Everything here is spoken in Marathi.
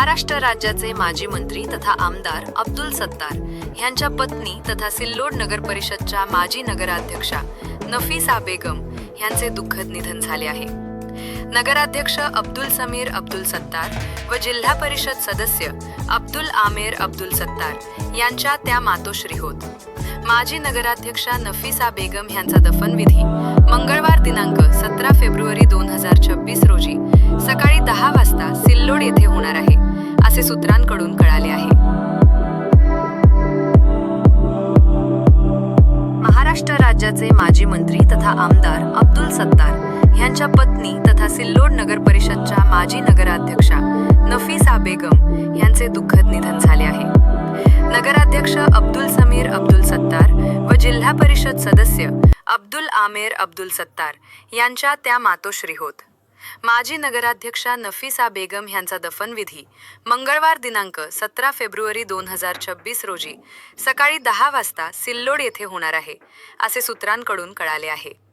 महाराष्ट्र राज्याचे माजी मंत्री तथा आमदार अब्दुल सत्तार यांच्या पत्नी तथा सिल्लोड नगर परिषदच्या माजी नगराध्यक्षा नफीसा बेगम यांचे दुःखद निधन झाले आहे. नगराध्यक्ष अब्दुल समीर अब्दुल सत्तार व जिल्हा परिषद सदस्य अब्दुल आमेर अब्दुल सत्तार यांच्या त्या मातोश्री होत. माजी नगराध्यक्षा नफीसा बेगम यांचा दफनविधी मंगळवार दिनांक सतरा फेब्रुवारी दोन हजार छब्बीस रोजी सकाळी दहा असे सूत्रांकडून कळाले आहे. महाराष्ट्र राज्याचे माजी मंत्री तथा आमदार अब्दुल सत्तार यांच्या पत्नी तथा सिल्लोड नगर परिषदच्या माजी नगराध्यक्षा नफीसा बेगम यांचे दुःखद निधन झाले आहे. नगराध्यक्ष अब्दुल समीर अब्दुल सत्तार व जिल्हा परिषद सदस्य अब्दुल आमेर अब्दुल सत्तार यांच्या त्या मातोश्री होत. माजी नगराध्यक्षा नफीसा बेगम यांचा दफनविधी मंगळवार दिनांक सतरा फेब्रुवारी दोन हजार छब्बीस रोजी सकाळी दहा वाजता सिल्लोड येथे होणार आहे असे सूत्रांकडून कळाले आहे.